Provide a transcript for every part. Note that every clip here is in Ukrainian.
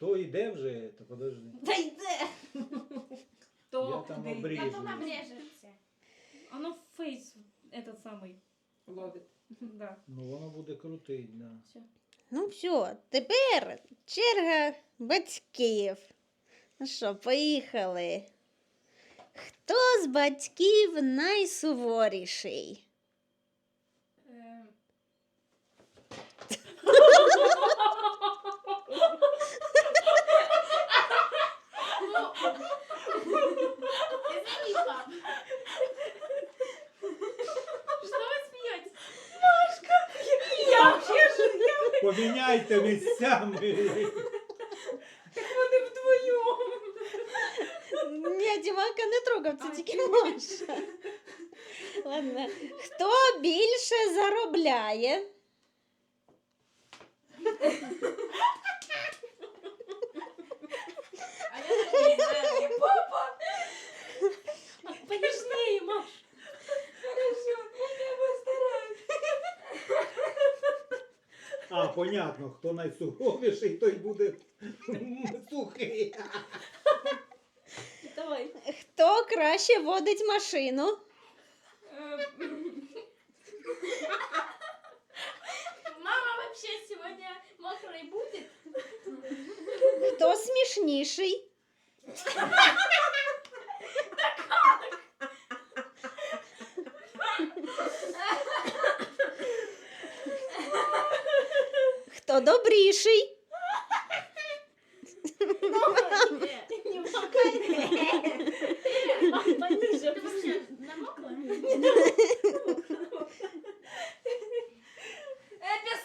Хто йде вже, то подожди. Та йде. То Я там де- обрежу. Потом обрежется. Оно фейс этот самый. Ловить. Да. Ну воно буде крутить, да. Ну все, тепер черга батьків. Ну що, поїхали. Хто з батьків найсуворіший? Эм. Поміняйте місцями. вони вдвоєм. Ні, Діманка не трогав, це А, тільки Маша. Ладно. Хто більше заробляє? А я даже не знаю. Понежнее, Маш. А, понятно, хто найсуховіший, той буде сухий. Давай. Хто краще водить машину? Мама вообще сегодня мокрой будет? Хто смішніший? Хто добріший?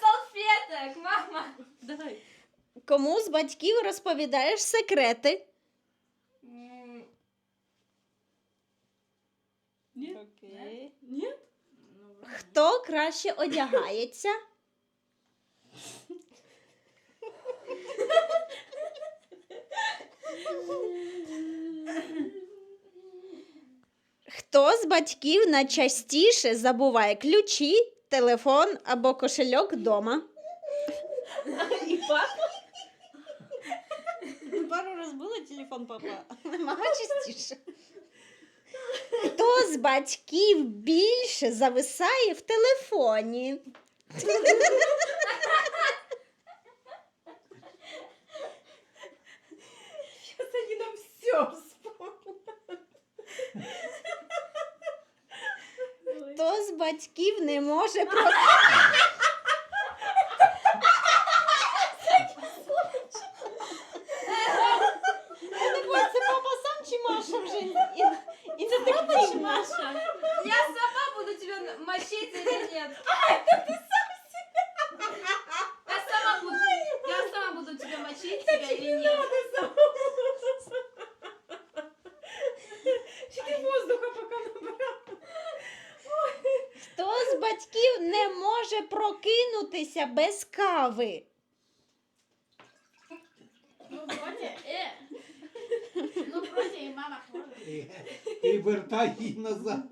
Салфеток, мама. Давай. Кому з батьків розповідаєш секрети? Нет? Окей. Нет? Хто краще одягається? Хто з батьків найчастіше забуває ключі, телефон або кошельок вдома? И папа? Пару раз було телефон папа. Мама частіше. Хто з батьків більше зависає в телефоні? все вспомнят. Хто з батьків не може про... Я не знаю, це папа сам чи Маша вже? І, і це папа чи Маша? Я сама буду тебя на- мочить или нет? А, это ты сам себя. Я сама буду, я сама буду тебя мочить тебя или нет? Прокинутися без кави? Ну, вроде, э. Ну, вроде и мама тоже. І, і вертай її назад.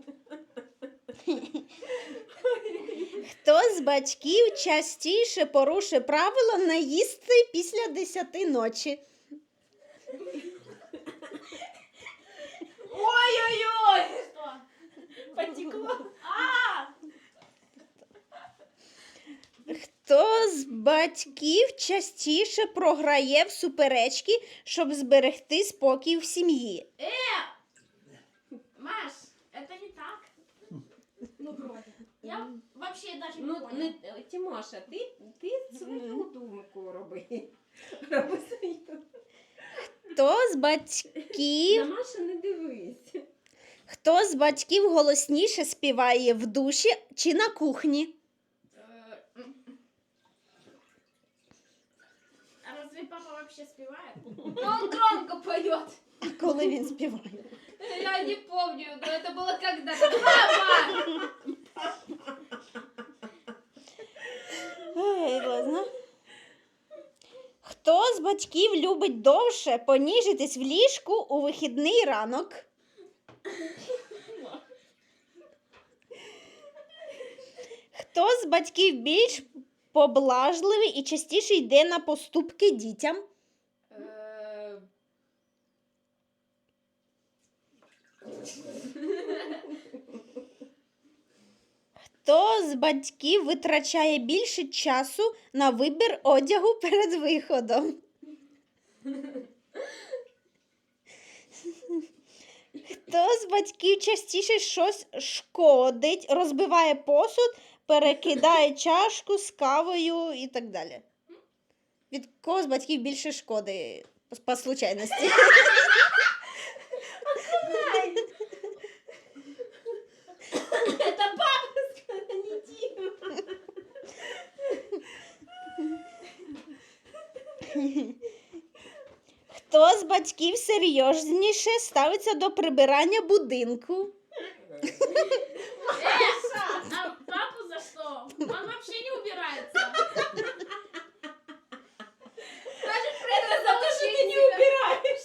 Хто з батьків частіше порушує правило не їсти після 10 ночі? Ой-ой-ой! Потекло. А! Хто з батьків частіше програє в суперечки, щоб зберегти спокій в сім'ї? Маш, это не так. Ну, вроде. Я вообще даже не Ну, поняла. не, Тимоша, ти, ти свою думку роби. Роби свою. Хто з На батьків, Машу не дивись. хто з батьків голосніше співає в душі чи на кухні? Разве папа вообще спевает? Ну, он громко поет. А коли він співає? Я не помню, но это было когда-то. Папа! Ой, ладно. Хто з батьків любить довше поніжитись в ліжку у вихідний ранок? Хто з батьків більш поблажливий і частіше йде на поступки дітям. Хто з батьків витрачає більше часу на вибір одягу перед виходом? Хто з батьків частіше щось шкодить, розбиває посуд перекидає чашку з кавою і так далі? Від кого з батьків більше шкоди по- случайності? Это бабушка, а не Дима. Хто з батьків серйозніше ставиться до прибирання будинку? А папу за что? Он вообще не убирается. Даже Это за то, что ты не убираешься.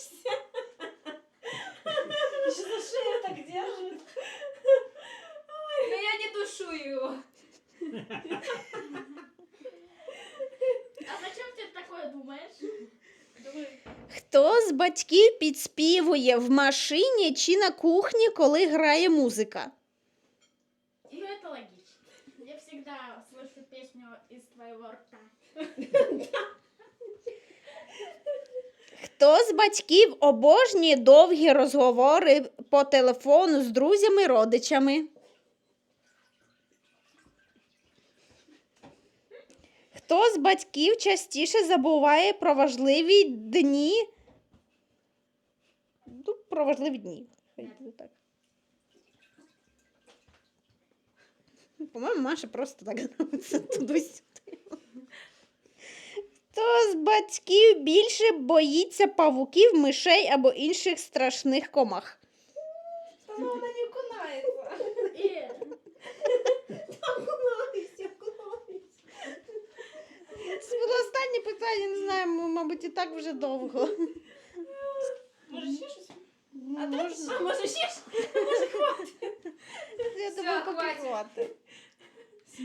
Хто з батьків підспівує в машині чи на кухні, коли грає музика? ну это логично. Я всегда слышу песню из твоего рта. Хто з батьків обожнює довгі розговори по телефону з друзями, родичами? Хто з батьків частіше забуває про важливі дні? Ну, про важливі дні. Хай буде так. По-моєму, Маша просто так туди-сюди. Хто з батьків більше боїться павуків, мишей або інших страшних комах? Но она не. Це було останнє питання, не знаю, мабуть, і так вже довго. Може ще щось? А можна- А, Може ще щось? Я думаю, хватит. хватить.